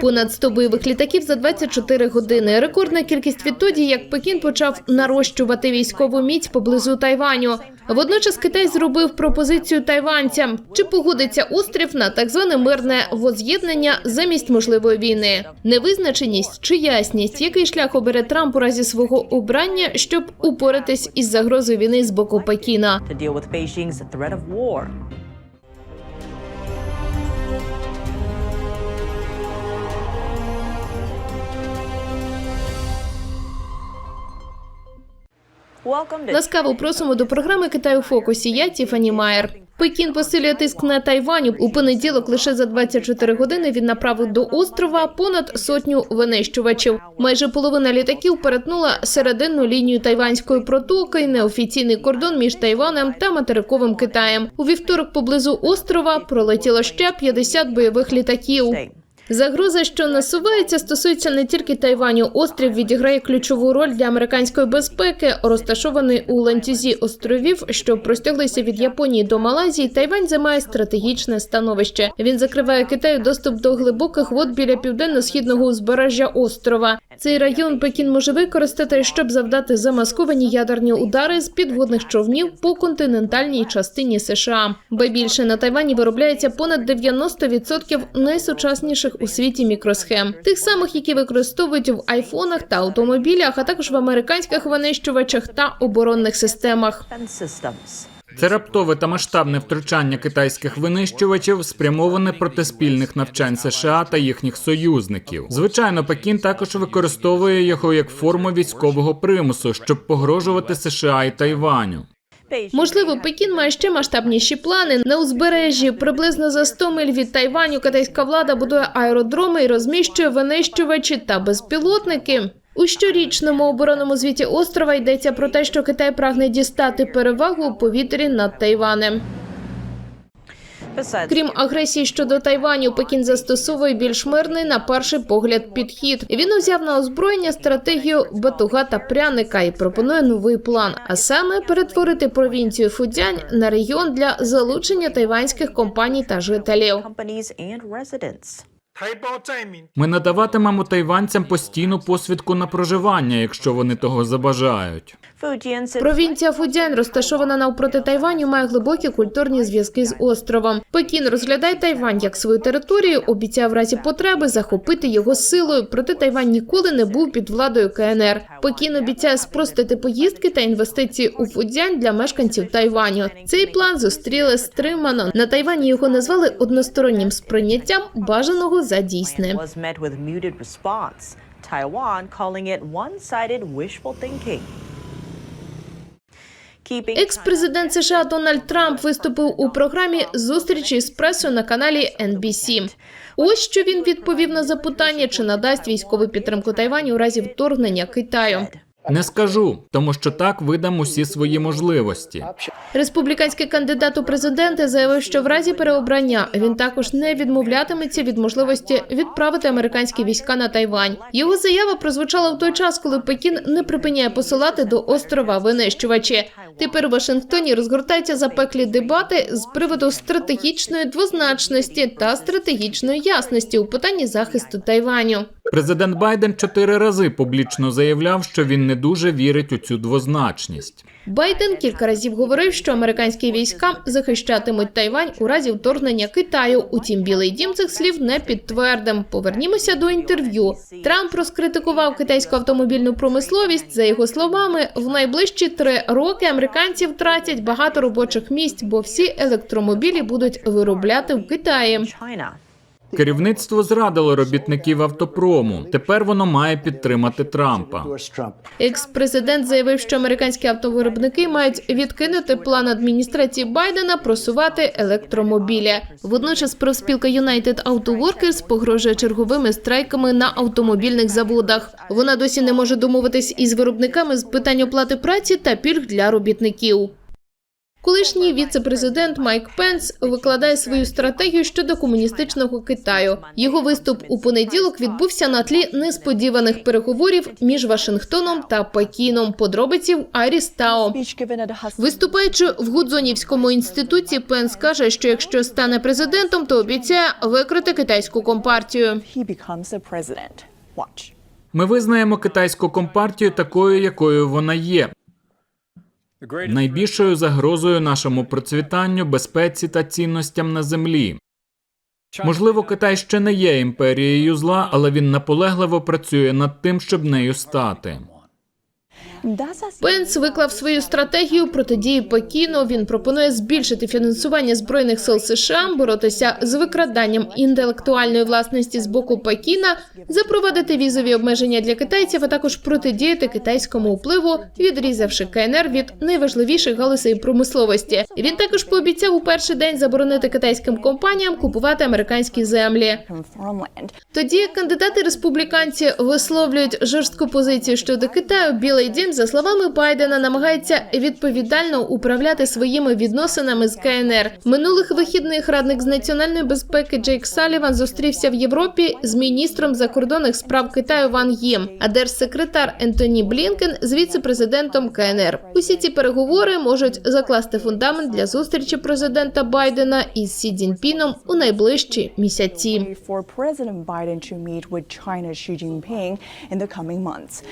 Понад 100 бойових літаків за 24 години. Рекордна кількість відтоді, як Пекін почав нарощувати військову міць поблизу Тайваню. Водночас Китай зробив пропозицію тайванцям, чи погодиться острів на так зване мирне воз'єднання замість можливої війни. Невизначеність чи ясність, який шлях обере Трамп у разі свого обрання, щоб упоратись із загрозою війни з боку Пекіна. Ласкаво просимо до програми Китай у фокусі. Я Тіфані Майер. Пекін посилює тиск на Тайвань. У понеділок лише за 24 години він направив до острова понад сотню винищувачів. Майже половина літаків перетнула серединну лінію тайванської протоки, неофіційний кордон між Тайванем та материковим Китаєм. У вівторок поблизу острова пролетіло ще 50 бойових літаків. Загроза, що насувається, стосується не тільки Тайваню. Острів відіграє ключову роль для американської безпеки, розташований у ланцюзі островів, що простяглися від Японії до Малайзії. Тайвань займає стратегічне становище. Він закриває Китаю доступ до глибоких вод біля південно-східного узбережжя острова. Цей район Пекін може використати, щоб завдати замасковані ядерні удари з підводних човнів по континентальній частині США. Ба більше на Тайвані виробляється понад 90% найсучасніших у світі мікросхем, тих самих, які використовують в айфонах та автомобілях, а також в американських винищувачах та оборонних системах. Це раптове та масштабне втручання китайських винищувачів спрямоване проти спільних навчань США та їхніх союзників. Звичайно, Пекін також використовує його як форму військового примусу, щоб погрожувати США і Тайваню. Можливо, Пекін має ще масштабніші плани на узбережжі. Приблизно за 100 миль від Тайваню китайська влада будує аеродроми і розміщує винищувачі та безпілотники. У щорічному оборонному звіті острова йдеться про те, що Китай прагне дістати перевагу у повітрі над Тайванем. Крім агресії щодо Тайваню, Пекін застосовує більш мирний на перший погляд підхід. Він узяв на озброєння стратегію батуга та пряника і пропонує новий план, а саме перетворити провінцію Фудзянь на регіон для залучення тайванських компаній та жителів. Ми надаватимемо тайванцям постійну посвідку на проживання, якщо вони того забажають. Провінція Фудзянь, розташована навпроти Тайваню, має глибокі культурні зв'язки з островом. Пекін розглядає Тайвань як свою територію, обіцяє в разі потреби захопити його силою. Проте Тайвань ніколи не був під владою КНР. Пекін обіцяє спростити поїздки та інвестиції у Фудзянь для мешканців Тайваню. Цей план зустріли стримано. На Тайвані його назвали одностороннім сприйняттям бажаного за дійсне. Taiwan calling it one-sided wishful thinking. Екс-президент США Дональд Трамп виступив у програмі зустрічі з пресою на каналі NBC. Ось що він відповів на запитання, чи надасть військову підтримку Тайваню у разі вторгнення Китаю. Не скажу, тому що так видам усі свої можливості. Республіканський кандидат у президенти заявив, що в разі переобрання він також не відмовлятиметься від можливості відправити американські війська на Тайвань. Його заява прозвучала в той час, коли Пекін не припиняє посилати до острова винищувачі. Тепер у Вашингтоні розгортаються запеклі дебати з приводу стратегічної двозначності та стратегічної ясності у питанні захисту Тайваню. Президент Байден чотири рази публічно заявляв, що він не дуже вірить у цю двозначність. Байден кілька разів говорив, що американські війська захищатимуть Тайвань у разі вторгнення Китаю. Утім, Білий Дім цих слів не підтвердив. Повернімося до інтерв'ю. Трамп розкритикував китайську автомобільну промисловість. За його словами, в найближчі три роки американці втратять багато робочих місць, бо всі електромобілі будуть виробляти в Китаї. Керівництво зрадило робітників автопрому. Тепер воно має підтримати Трампа. Екс-президент заявив, що американські автовиробники мають відкинути план адміністрації Байдена просувати електромобілі. Водночас профспілка United Auto Workers погрожує черговими страйками на автомобільних заводах. Вона досі не може домовитись із виробниками з питань оплати праці та пільг для робітників. Колишній віце-президент Майк Пенс викладає свою стратегію щодо комуністичного Китаю. Його виступ у понеділок відбувся на тлі несподіваних переговорів між Вашингтоном та Пекіном. Подробиці в Айріс Тао. Виступаючи в Гудзонівському інституті, Пенс каже, що якщо стане президентом, то обіцяє викрити китайську компартію. Ми визнаємо китайську компартію такою, якою вона є. Найбільшою загрозою нашому процвітанню, безпеці та цінностям на землі. Можливо, Китай ще не є імперією зла, але він наполегливо працює над тим, щоб нею стати. Пенс виклав свою стратегію протидії Пекіну. Він пропонує збільшити фінансування збройних сил США, боротися з викраданням інтелектуальної власності з боку Пекіна, запровадити візові обмеження для китайців, а також протидіяти китайському впливу, відрізавши КНР від найважливіших галузей промисловості. Він також пообіцяв у перший день заборонити китайським компаніям купувати американські землі. Тоді кандидати республіканці висловлюють жорстку позицію щодо Китаю, Білий Дім, за словами Байдена, намагається відповідально управляти своїми відносинами з КНР. Минулих вихідних радник з національної безпеки Джейк Саліван зустрівся в Європі з міністром закордонних справ Китаю Ван Їм, а держсекретар Ентоні Блінкен з віце-президентом КНР. Усі ці переговори можуть закласти фундамент для зустрічі президента Байдена із Сі Цзіньпіном у найближчі місяці. Biden to meet in the coming months.